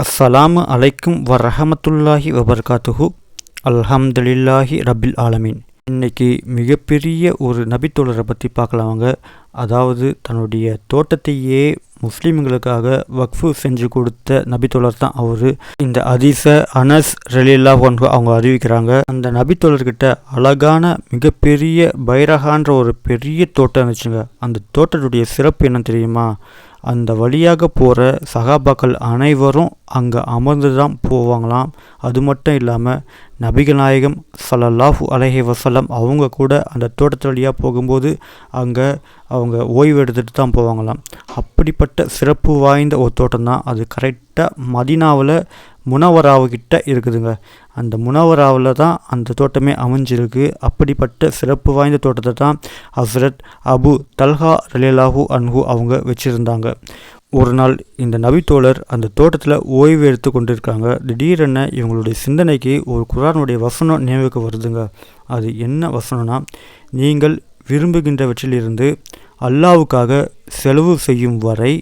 அஸ்ஸலாமு அலைக்கும் வரஹமத்துல்லாஹி வபர்காத்துஹு. அல்ஹம்துலில்லாஹி ரபில் ஆலமீன். இன்னைக்கு மிகப்பெரிய ஒரு நபித்தோழரை பற்றி பார்க்கலாங்க அதாவது தன்னுடைய தோட்டத்தையே முஸ்லீம்களுக்காக வக்ஃபு செஞ்சு கொடுத்த நபித்தோழர் தான் அவர். இந்த அதிச அனஸ் ரலில்லா ஒன்று அவங்க அறிவிக்கிறாங்க. அந்த நபித்தோழர்கிட்ட அழகான மிகப்பெரிய பைரகான்ற ஒரு பெரிய தோட்டம் இருந்துச்சுங்க. அந்த தோட்டத்துடைய சிறப்பு என்ன தெரியுமா? அந்த வழியாக போகிற சகாபாக்கள் அனைவரும் அங்கே அமர்ந்து தான் போவாங்களாம். அது மட்டும் இல்லாமல் நபிகள் நாயகம் சல்லல்லாஹு அலஹி வசல்லம் அவங்க கூட அந்த தோட்டத்து வழியாக போகும்போது அங்கே அவங்க ஓய்வு எடுத்துகிட்டு தான் போவாங்களாம். அப்படிப்பட்ட சிறப்பு வாய்ந்த ஒரு தோட்டம் தான் அது கரெக்டாக மதினாவில் முனவராவுக்கிட்ட இருக்குதுங்க. அந்த முனவராவில் தான் அந்த தோட்டமே அமைஞ்சிருக்கு. அப்படிப்பட்ட சிறப்பு வாய்ந்த தோட்டத்தை தான் ஹசரத் அபு தல்ஹா ரலிலாஹூ அன்ஹு அவங்க வச்சுருந்தாங்க. ஒரு நாள் இந்த நபித்தோழர் அந்த தோட்டத்தில் ஓய்வு எடுத்து கொண்டிருக்காங்க. திடீரென இவங்களுடைய சிந்தனைக்கு ஒரு குரானுடைய வசனம் நினைவுக்கு வருதுங்க. அது என்ன வசனம்னா நீங்கள் விரும்புகின்றவற்றிலிருந்து அல்லாவுக்காக செலவு செய்யும் வரை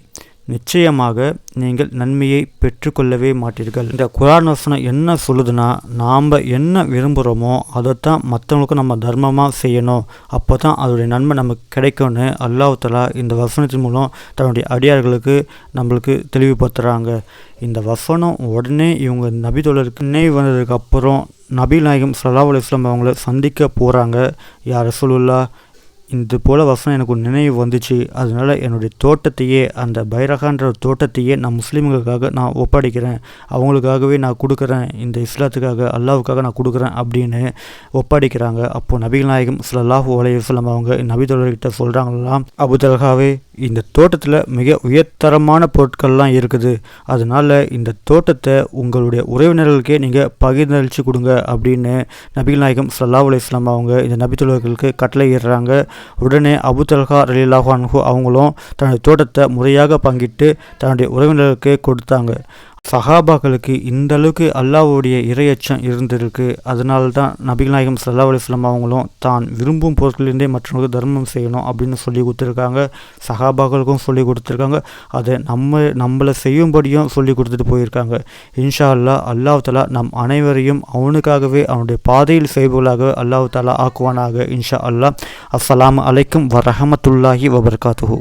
நிச்சயமாக நீங்கள் நன்மையை பெற்றுக்கொள்ளவே மாட்டீர்கள். இந்த குரான் வசனம் என்ன சொல்லுதுன்னா நாம் என்ன விரும்புகிறோமோ அதைத்தான் மற்றவங்களுக்கும் நம்ம தர்மமாக செய்யணும். அப்போ தான் அதோடைய நன்மை நமக்கு கிடைக்கும்னு அல்லாஹலா இந்த வசனத்தின் மூலம் தன்னுடைய அடியார்களுக்கு நம்மளுக்கு தெளிவுபடுத்துகிறாங்க இந்த வசனம் உடனே இவங்க நபி தோழருக்கு நினைவு வந்ததுக்கப்புறம் நபி நாயகம் சல்லாஹ் அலுவலாம் அவங்கள சந்திக்க போகிறாங்க யார் சொல்லுல்லா இது போல் வசனம் எனக்கு ஒரு நினைவு வந்துச்சு. அதனால் என்னுடைய தோட்டத்தையே அந்த பைரகான்ற தோட்டத்தையே நான் முஸ்லீம்களுக்காக நான் ஒப்படைக்கிறேன். அவங்களுக்காகவே நான் கொடுக்குறேன். இந்த இஸ்லாத்துக்காக அல்லாவுக்காக நான் கொடுக்குறேன் அப்படின்னு ஒப்படைக்கிறாங்க. அப்போது நபிகள் நாயகம் சல்லாஹூ அலையுஸ்லாம் அவங்க நபிதோழர்கிட்ட சொல்கிறாங்களாம் அபுதல்காவே இந்த தோட்டத்தில் மிக உயர்தரமான பொருட்கள்லாம் இருக்குது. அதனால் இந்த தோட்டத்தை உங்களுடைய உறவினர்களுக்கே நீங்கள் பகிர்ந்தளித்து கொடுங்க அப்படின்னு நபிகள் நாயகம் சல்லாஹ் அலையுஸ்லாம் அவங்க இந்த நபித்தோழர்களுக்கு கட்டளை இடுறாங்க. உடனே அபு தல்ஹா ரலிலாஹு அன்ஹு அவங்களும் தன்னுடைய தோட்டத்தை முறையாக பங்கிட்டு தன்னுடைய உறவினர்களுக்கு கொடுத்தாங்க. சஹாபாக்களுக்கு இந்த அளவுக்கு அல்லாவுடைய இரையச்சம் இருந்திருக்கு. அதனால தான் நபிகள் நாயகம் சல்லா அலிஸ்லாம் அவங்களும் தான் விரும்பும் பொருட்களிலிருந்தே மற்றவங்களுக்கு தர்மம் செய்யணும் அப்படின்னு சொல்லி கொடுத்துருக்காங்க. சஹாபாக்களுக்கும் சொல்லி கொடுத்துருக்காங்க. அதை நம்ம நம்மளை செய்யும்படியும் சொல்லி கொடுத்துட்டு போயிருக்காங்க. இன்ஷா அல்லா அல்லாஹாலா நம் அனைவரையும் அவனுக்காகவே அவனுடைய பாதையில் செய்பவர்களாக அல்லாஹாலா ஆக்குவானாக. இன்ஷா அல்லா அஸ்லாம் அலைக்கும் வரஹமத்துல்லாஹி வபர்காத்துஹூ.